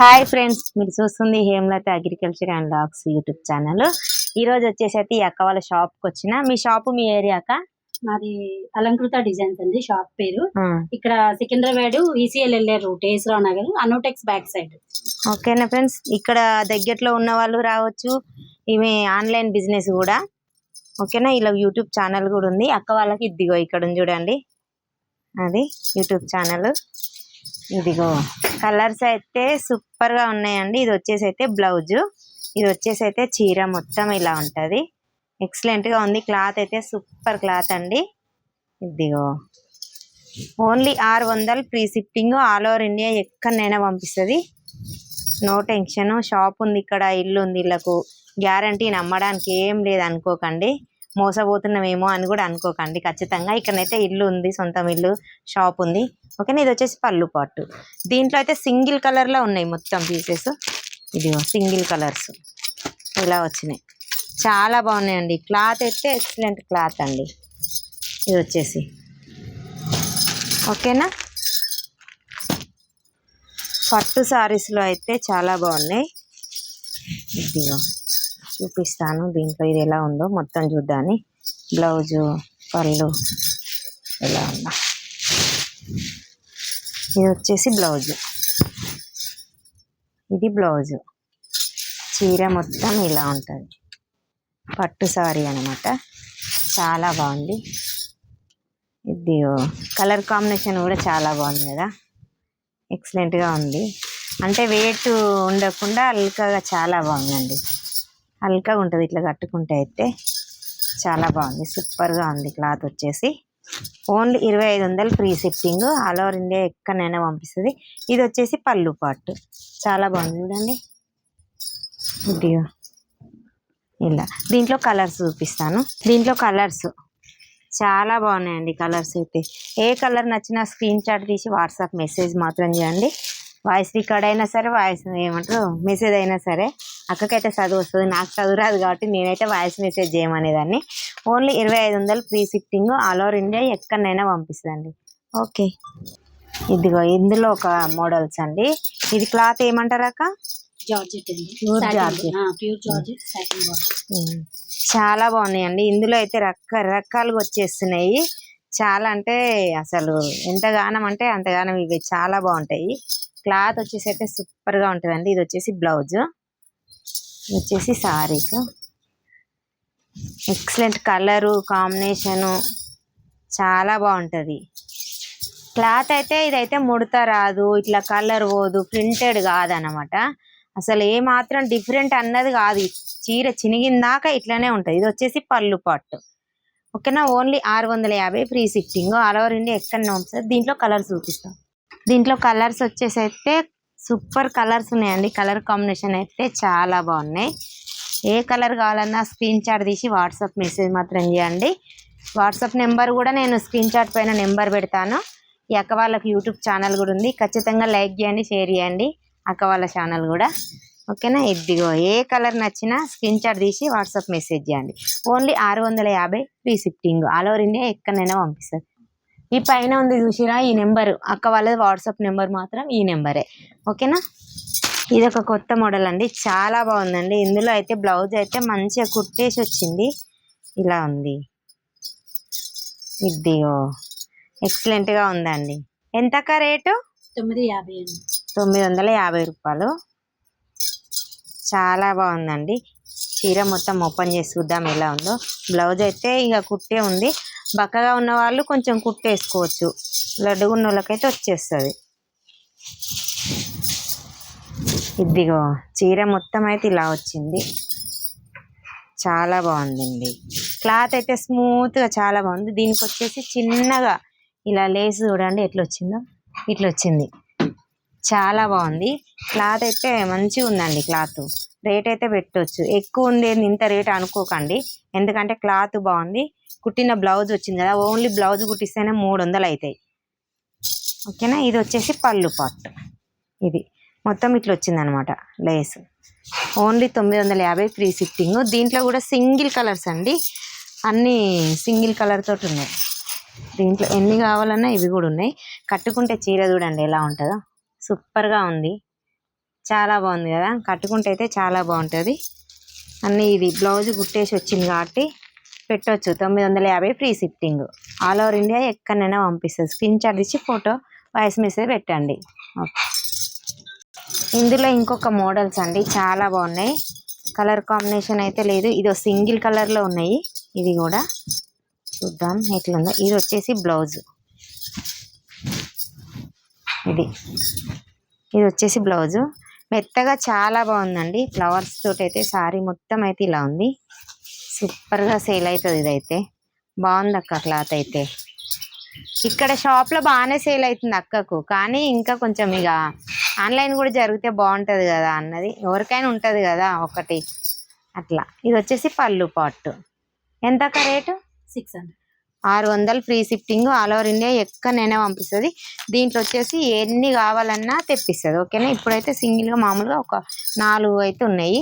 Hi friends మీరు చూస్తుంది Hemalatha agriculture and lakhs YouTube channel. ఈ రోజు వచ్చేసి అయితే ఈ అక్క వాళ్ళ షాప్కి వచ్చిన. మీ షాప్ మీ ఏరియాక మాది అలంకృత డిజైన్స్ అండి షాప్ పేరు. ఇక్కడ సికింద్రాబాద్ ఈసీఎల్ వెళ్ళే route Yesurao Nagar Anutex back side ఓకేనా ఫ్రెండ్స్? ఇక్కడ దగ్గరలో ఉన్న వాళ్ళు రావచ్చు. ఈమె ఆన్లైన్ బిజినెస్ కూడా. ఓకేనా? ఇలా యూట్యూబ్ ఛానల్ కూడా ఉంది. అక్క వాళ్ళకి ఇదిగో ఇక్కడ చూడండి. అది యూట్యూబ్ ఛానల్. ఇదిగో కలర్స్ అయితే సూపర్గా ఉన్నాయండి. ఇది వచ్చేసి అయితే బ్లౌజ్. ఇది వచ్చేసి అయితే చీర మొత్తం ఇలా ఉంటది. ఎక్సలెంట్గా ఉంది. క్లాత్ అయితే సూపర్ క్లాత్ అండి. ఇదిగో ఓన్లీ ఆరు వందలు free shipping all over India ఎక్కడైనా పంపిస్తుంది. No tension. షాప్ ఉంది ఇక్కడ ఇల్లు ఉంది. ఇళ్ళకు గ్యారంటీ నమ్మడానికి ఏం లేదు అనుకోకండి. మోసపోతున్నామేమో అని కూడా అనుకోకండి. ఖచ్చితంగా ఇక్కడైతే ఇల్లు ఉంది సొంతం ఇల్లు షాప్ ఉంది. ఓకేనా? ఇది వచ్చేసి పళ్ళు పాటు. దీంట్లో అయితే సింగిల్ కలర్లో ఉన్నాయి మొత్తం పీసెస్. ఇదిగో సింగిల్ కలర్స్. ఇలా వచ్చినాయి. చాలా బాగున్నాయండి. క్లాత్ అయితే ఎక్సలెంట్ క్లాత్ అండి. ఇది వచ్చేసి. ఓకేనా? పట్టు సారీస్లో అయితే చాలా బాగున్నాయి. ఇదిగో. చూపిస్తాను. దీంట్లో ఇది ఎలా ఉందో మొత్తం చూద్దాని. బ్లౌజు పళ్ళు ఎలా ఉందో. ఇది వచ్చేసి బ్లౌజు. ఇది బ్లౌజు. చీర మొత్తం ఇలా ఉంటుంది. పట్టు సారీ అనమాట. చాలా బాగుంది. ఇది కలర్ కాంబినేషన్ కూడా చాలా బాగుంది కదా. ఎక్సలెంట్గా ఉంది. అంటే వెయిట్ ఉండకుండా అల్కగా చాలా బాగుందండి. హల్కా ఉంటుంది ఇట్లా కట్టుకుంటే అయితే. చాలా బాగుంది. సూపర్గా ఉంది క్లాత్ వచ్చేసి. ఓన్లీ ఇరవై ఐదు వందలు free shifting all over India ఎక్కడైనా పంపిస్తుంది. ఇది వచ్చేసి పళ్ళు పాటు. చాలా బాగుంది చూడండి. ఇదిగో. ఇలా. దీంట్లో కలర్స్ చూపిస్తాను. దీంట్లో కలర్స్. చాలా బాగున్నాయండి కలర్స్ అయితే. ఏ కలర్ నచ్చినా స్క్రీన్ షాట్ తీసి వాట్సాప్ మెసేజ్ మాత్రం చేయండి. వాయిస్ రికార్డ్ అయినా సరే వాయిస్ ఏమంటారు మెసేజ్ అయినా సరే అక్కకైతే చదువు వస్తుంది. నాకు చదువు రాదు కాబట్టి నేనైతే వాయిస్ మెసేజ్ చేయమనేదాన్ని. ఓన్లీ ఇరవై ఐదు వందలు free shifting all over India ఎక్కడైనా పంపిస్తుందండి. ఓకే. ఇదిగో ఇందులో ఒక మోడల్స్ అండి. ఇది క్లాత్ ఏమంటారు అక్క? అండి. Pure georgette. చాలా బాగున్నాయండి. ఇందులో అయితే రకరకాలుగా వచ్చేస్తున్నాయి. చాలా అంటే అసలు ఎంతగానం అంటే అంతగానం ఇవి చాలా బాగుంటాయి. క్లాత్ వచ్చేసి అయితే సూపర్గా ఉంటుందండి. ఇది వచ్చేసి బ్లౌజ్. ఇది వచ్చేసి సారీస్ ఎక్సలెంట్ కలరు కాంబినేషను చాలా బాగుంటుంది. క్లాత్ అయితే ఇదైతే ముడత రాదు ఇట్లా కలర్ పోదు ప్రింటెడ్ కాదనమాట. అసలు ఏ మాత్రం డిఫరెంట్ అన్నది కాదు. చీర చినిగిందాక ఇట్లానే ఉంటుంది. ఇది వచ్చేసి పళ్ళు పట్టు ఓకేనా? ఓన్లీ ఆరు వందల యాభై free shifting all over India ఎక్కడ ఉంటుంది దీంట్లో కలర్స్ చూపిస్తాం. దీంట్లో కలర్స్ వచ్చేసి అయితే సూపర్ కలర్స్ ఉన్నాయండి. కలర్ కాంబినేషన్ అయితే చాలా బాగున్నాయి. ఏ కలర్ కావాలన్నా స్క్రీన్ షాట్ తీసి వాట్సాప్ మెసేజ్ మాత్రం చేయండి. వాట్సాప్ నెంబర్ కూడా నేను స్క్రీన్ షాట్ పైన నెంబర్ పెడతాను. ఈ అక్క వాళ్ళకి యూట్యూబ్ ఛానల్ కూడా ఉంది. ఖచ్చితంగా లైక్ చేయండి షేర్ చేయండి. అక్క వాళ్ళ ఛానల్ కూడా. ఓకేనా? ఇదిగో ఏ కలర్ నచ్చినా స్క్రీన్ షాట్ తీసి వాట్సాప్ మెసేజ్ చేయండి. ఓన్లీ ఆరు వందల యాభై free shifting all over India ఎక్కడైనా పంపిస్తారు. ఈ పైన ఉంది చూసిరా ఈ నెంబర్. అక్క వాళ్ళది వాట్సాప్ నెంబర్ మాత్రం ఈ నెంబరే. ఓకేనా? ఇది ఒక కొత్త మోడల్ అండి. చాలా బాగుందండి. ఇందులో అయితే బ్లౌజ్ అయితే మంచిగా కుట్టేసి వచ్చింది. ఇలా ఉంది. ఇదిగో. ఎక్సలెంట్గా ఉందండి. ఎంతక్క రేటు? తొమ్మిది యాభై తొమ్మిది వందల యాభై రూపాయలు. చాలా బాగుందండి. చీర మొత్తం ఓపెన్ చేసి చూద్దాం ఎలా ఉందో. బ్లౌజ్ అయితే ఇక కుట్టే ఉంది. బక్కగా ఉన్న వాళ్ళు కొంచెం కుట్టేసుకోవచ్చు. లడ్డుగా ఉన్న వాళ్ళకైతే వచ్చేస్తుంది. ఇదిగో చీర మొత్తం అయితే ఇలా వచ్చింది. చాలా బాగుందండి. క్లాత్ అయితే స్మూత్గా చాలా బాగుంది. దీనికి వచ్చేసి చిన్నగా ఇలా లేస్ చూడండి ఎట్లా వచ్చిందో. ఇట్లా వచ్చింది. చాలా బాగుంది. క్లాత్ అయితే మంచిగా ఉందండి క్లాత్. రేట్ అయితే పెట్టవచ్చు ఎక్కువ ఉంది ఇంత రేట్ అనుకోకండి. ఎందుకంటే క్లాత్ బాగుంది. కుట్టిన బ్లౌజ్ వచ్చింది కదా ఓన్లీ బ్లౌజ్ కుట్టిస్తేనే మూడు వందలు అవుతాయి ఓకేనా? ఇది వచ్చేసి పళ్ళు పాట్ ఇది మొత్తం ఇట్లా వచ్చింది అనమాట లేస్. ఓన్లీ తొమ్మిది వందల యాభై ఫ్రీ సిట్టింగ్ దీంట్లో కూడా సింగిల్ కలర్స్ అండి. అన్నీ సింగిల్ కలర్ తోటి ఉన్నాయి. దీంట్లో ఎన్ని కావాలన్నా ఇవి కూడా ఉన్నాయి. కట్టుకుంటే చీర చూడండి ఎలా ఉంటుందో. సూపర్గా ఉంది. చాలా బాగుంది కదా. కట్టుకుంటే అయితే చాలా బాగుంటుంది. అన్నీ ఇది బ్లౌజ్ కుట్టేసి వచ్చింది కాబట్టి పెట్టొచ్చు. తొమ్మిది వందల యాభై free shifting. All over India ఎక్కడైనా పంపిస్తుంది స్క్రీన్ షాట్ ఇచ్చి ఫోటో వాయిస్ మెసేజ్ పెట్టండి. ఓకే. ఇందులో ఇంకొక మోడల్స్ అండి. చాలా బాగున్నాయి. కలర్ కాంబినేషన్ అయితే లేదు. ఇది సింగిల్ కలర్లో ఉన్నాయి. ఇది కూడా చూద్దాం ఎట్లుందో. ఇది వచ్చేసి బ్లౌజ్. ఇది. ఇది వచ్చేసి బ్లౌజు. మెత్తగా చాలా బాగుందండి. ఫ్లవర్స్ తోటి అయితే సారీ మొత్తం అయితే ఇలా ఉంది. సూపర్గా సేల్ అవుతుంది ఇదైతే. బాగుంది అక్క క్లాత్ అయితే. ఇక్కడ షాప్లో బాగానే సేల్ అవుతుంది అక్కకు. కానీ ఇంకా కొంచెం ఇక ఆన్లైన్ కూడా జరిగితే బాగుంటుంది కదా అన్నది. ఎవరికైనా ఉంటుంది కదా ఒకటి. అట్లా. ఇది వచ్చేసి పళ్ళు పాటు. ఎంత అక్క రేటు? Six hundred. ఆరు వందలు free shifting all over India ఎక్కడైనా పంపిస్తుంది. దీంట్లో వచ్చేసి ఎన్ని కావాలన్నా తెప్పిస్తుంది. ఓకేనా? ఇప్పుడైతే సింగిల్గా మామూలుగా ఒక నాలుగు అయితే ఉన్నాయి.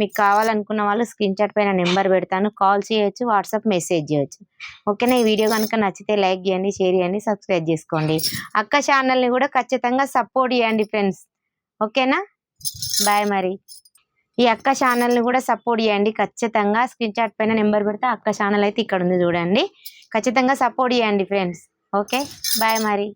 మీకు కావాలనుకున్న వాళ్ళు స్క్రీన్ షాట్ పైన నెంబర్ పెడతాను. కాల్ చేయొచ్చు వాట్సాప్ మెసేజ్ చేయొచ్చు. ఓకేనా? ఈ వీడియో కనుక నచ్చితే లైక్ చేయండి షేర్ చేయండి సబ్స్క్రైబ్ చేసుకోండి. అక్క ఛానల్ని కూడా ఖచ్చితంగా సపోర్ట్ చేయండి ఫ్రెండ్స్. ఓకేనా? బాయ్ మరి. ఈ అక్క ఛానల్ని కూడా సపోర్ట్ చేయండి. ఖచ్చితంగా స్క్రీన్ షాట్ పైన నెంబర్ పెడితే అక్క ఛానల్ అయితే ఇక్కడ ఉంది చూడండి. ఖచ్చితంగా సపోర్ట్ చేయండి ఫ్రెండ్స్. ఓకే? బాయ్ మరి.